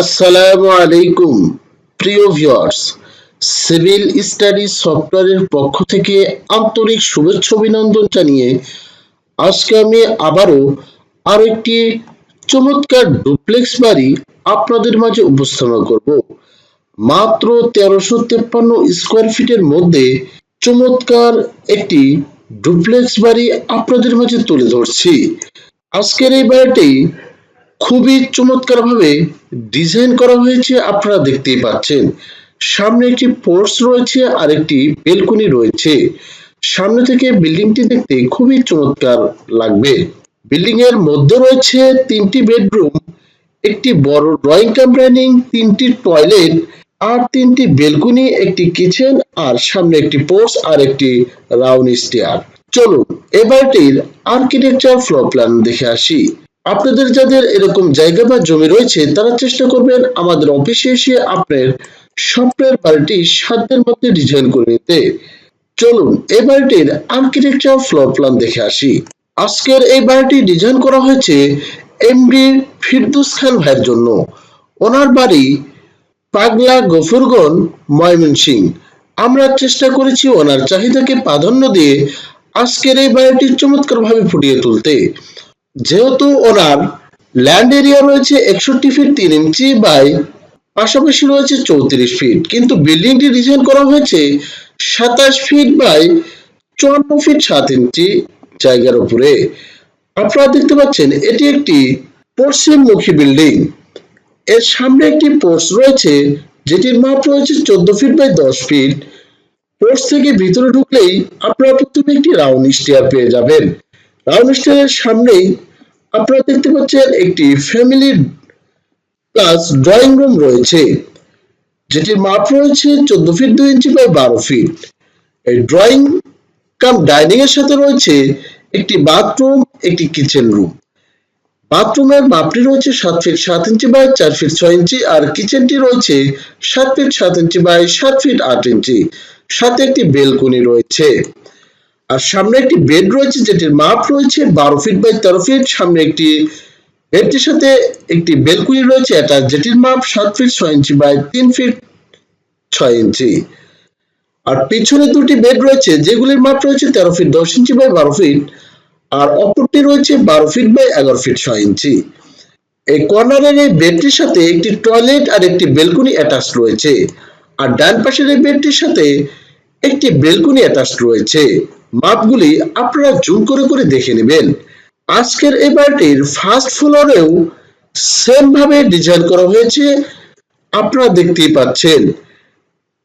আসসালামু আলাইকুম। প্রিয় ভিউয়ার্স সিভিল স্টাডি সফটওয়্যারের পক্ষ থেকে আন্তরিক শুভেচ্ছা অভিনন্দন জানিয়ে আজকে আমি আবারও একটি চমৎকার ডুপ্লেক্স বাড়ি আপনাদের মাঝে উপস্থাপন করব। মাত্র তেরোশো তেপ্পান্ন স্কোয়ার ফিটের মধ্যে চমৎকার একটি ডুপ্লেক্স বাড়ি আপনাদের মাঝে তুলে ধরছি। আজকের এই বাড়িটি খুবই চমৎকার ভাবে ডিজাইন করা হয়েছে, আপনারা দেখতেই পাচ্ছেন। সামনে একটি পোর্স রয়েছে আর একটি বেলকনি রয়েছে। সামনে থেকে বিল্ডিংটি দেখতে খুবই চমৎকার লাগবে। বিল্ডিং এর মধ্যে রয়েছে তিনটি বেডরুম একটি বড় ড্রয়িং কাম ডাইনিং তিনটি টয়লেট আর তিনটি বেলকনি একটি কিচেন আর সামনে একটি পোর্স আর একটি রাউন্ড স্টেয়ার চলুন, এবারটির আর্কিটেকচার ফ্লোর প্ল্যান দেখে আসি। আপনাদের যাদের এরকম জায়গা বা জমি রয়েছে, তারা চেষ্টা করবেন আমাদের অফিসে এসে আপনার স্বপ্নের বাড়িটি সাধ্যের মধ্যে ডিজাইন করে নিতে। চলুন, এই বাড়িটির আর্কিটেকচার ফ্লোর প্ল্যান দেখে আসি। আজকের এই বাড়িটি ডিজাইন করা হয়েছে এমডি ফিরদুস খান ভাইয়ের জন্য। ওনার বাড়ি পাগলা গফুরগন ময়মনসিং আমরা চেষ্টা করেছি ওনার চাহিদাকে প্রাধান্য দিয়ে আজকের এই বাড়িটি চমৎকার ভাবে ফুটিয়ে তুলতে। যেহেতু ওনার ল্যান্ড এরিয়া রয়েছে একষট্টি ফিট তিন ইঞ্চি বাই পাশাপাশি রয়েছে চৌত্রিশ ফিট কিন্তু বিল্ডিংটি ডিজাইন করা হয়েছে সাতাশ ফিট বাই চুয়ান্ন ফিট সাত ইঞ্চি জায়গার উপরে। আপনারা দেখতে পাচ্ছেন, এটি একটি পশ্চিমমুখী বিল্ডিং এর সামনে একটি পোর্স রয়েছে, যেটির মাপ রয়েছে চোদ্দ ফিট বাই দশ ফিট পোর্স থেকে ভিতরে ঢুকলেই আপনারা প্রথমে একটি রাউন্ড স্টেয়ার পেয়ে যাবেন। রাউন্ড স্টেয়ারের সামনেই আপনারা দেখতে পাচ্ছেন একটি ফ্যামিলি প্লাস ড্রয়িং রুম রয়েছে, যেটির মাপ রয়েছে চোদ্দ ফিট দুই ইঞ্চি বাই বারো ফিট এই ড্রয়িং কাম ডাইনিং এর সাথে রয়েছে একটি বাথরুম একটি কিচেন রুম বাথরুমের মাপটি রয়েছে সাত ফিট সাত ইঞ্চি বাই চার ফিট ছয় ইঞ্চি আর কিচেনটি রয়েছে সাত ফিট সাত ইঞ্চি বাই সাত ফিট আট ইঞ্চি সাথে একটি বেলকনি রয়েছে। আর সামনে একটি বেড রয়েছে যেটির মাপ রয়েছে বারো ফিট বাই তেরো ফিট। সামনে একটি বেডটির সাথে একটি বেলকুনি রয়েছে এটা যেটির মাপ সাত ফিট ছয় ইঞ্চি বাই তিন ফিট ছয় ইঞ্চি। আর পিছনে দুটি বেড রয়েছে, যেগুলির মাপ রয়েছে তেরো ফিট দশ ইঞ্চি বাই বারো ফিট আর অপরটি রয়েছে বারো ফিট বাই এগারো ফিট ছয় ইঞ্চি। এই কর্নারের এই বেডটির সাথে একটি টয়লেট আর একটি বেলকুনি অ্যাটাচ রয়েছে। আর ডান পাশের এই বেডটির সাথে একটি বেলকুনি অ্যাটাচ রয়েছে। মাপগুলি আপনারা জুম করে করে দেখে নেবেন। আজকের এই বাড়িটির ফার্স্ট ফ্লোরেও সেম ভাবে ডিজাইন করা হয়েছে, আপনারা দেখতেই পাচ্ছেন।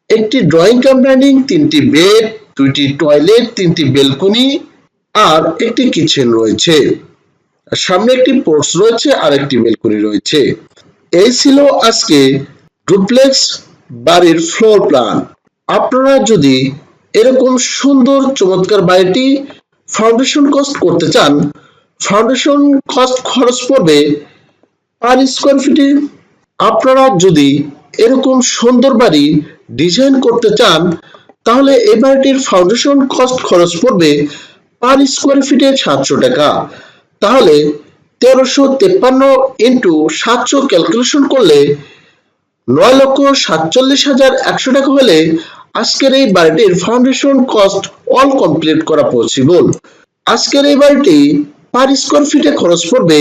একটি ড্রয়িং কাম ডাইনিং তিনটি বেড দুইটি টয়লেট তিনটি বেলকনি আর একটি কিচেন রয়েছে। সামনে একটি পোর্টস রয়েছে আর একটি বেলকনি রয়েছে। এই ছিল আজকে ডুপ্লেক্স বাড়ির ফ্লোর প্ল্যান আপনারা যদি এরকম সুন্দর চমৎকার বাড়িটি ফাউন্ডেশন কস্ট করতে চান ফাউন্ডেশন কস্ট খরচ পড়বে পার স্কোয়ার ফিটে আপনারা যদি এরকম সুন্দর বাড়ি ডিজাইন করতে চান, তাহলে এই বাড়িটির ফাউন্ডেশন কস্ট খরচ পড়বে পার স্কোয়ার ফিটে সাতশো টাকা। তাহলে তেরোশো তেপ্পান্ন ইন্টু সাতশো ক্যালকুলেশন করলে নয় লক্ষ সাতচল্লিশ হাজার একশো টাকা হলে আজকের এই বাড়িটির ফাউন্ডেশন কস্ট অল কমপ্লিট করা পসিবল আজকের এই বাড়িটি পার স্কোয়ার ফিটে খরচ পড়বে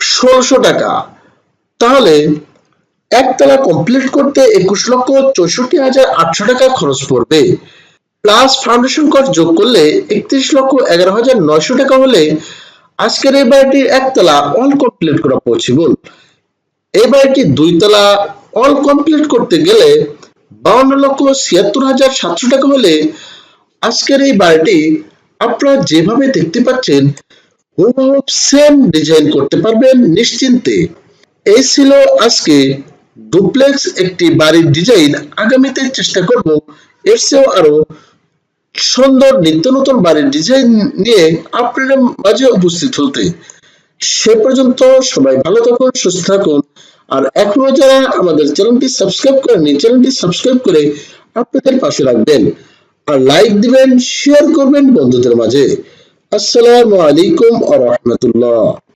ষোলোশো টাকা। তাহলে একতলা কমপ্লিট করতে একুশ লক্ষ চৌষট্টি হাজার আটশো টাকা খরচ পড়বে। প্লাস ফাউন্ডেশন কস্ট যোগ করলে একত্রিশ লক্ষ এগারো হাজার নয়শো টাকা হলে আজকের এই বাড়িটির একতলা অল কমপ্লিট করা পসিবল এই বাড়িটি দুইতলা অল কমপ্লিট করতে গেলে বাউন্ন লক্ষ ছিয়াত্তর হাজার সাতশো টাকা হলে আজকের এই বাড়িটি আপনারা যেভাবে দেখতে পাচ্ছেন সেম ডিজাইন করতে পারবেন নিশ্চিন্তে। এই ছিল আজকে ডুপ্লেক্স একটি বাড়ির ডিজাইন আগামীতে চেষ্টা করব এর চেয়েও আরও সুন্দর নিত্য নতুন বাড়ির ডিজাইন নিয়ে আপনাদের মাঝে উপস্থিত হতে। সে পর্যন্ত সবাই ভালো থাকুন, সুস্থ থাকুন। আর এখনও যারা আমাদের চ্যানেলটি সাবস্ক্রাইব করেনি চ্যানেলটি সাবস্ক্রাইব করে আপনাদের পাশে রাখবেন। আর লাইক দিবেন শেয়ার করবেন বন্ধুদের মাঝে। আসসালামু আলাইকুম আ রহমতুল্লাহ।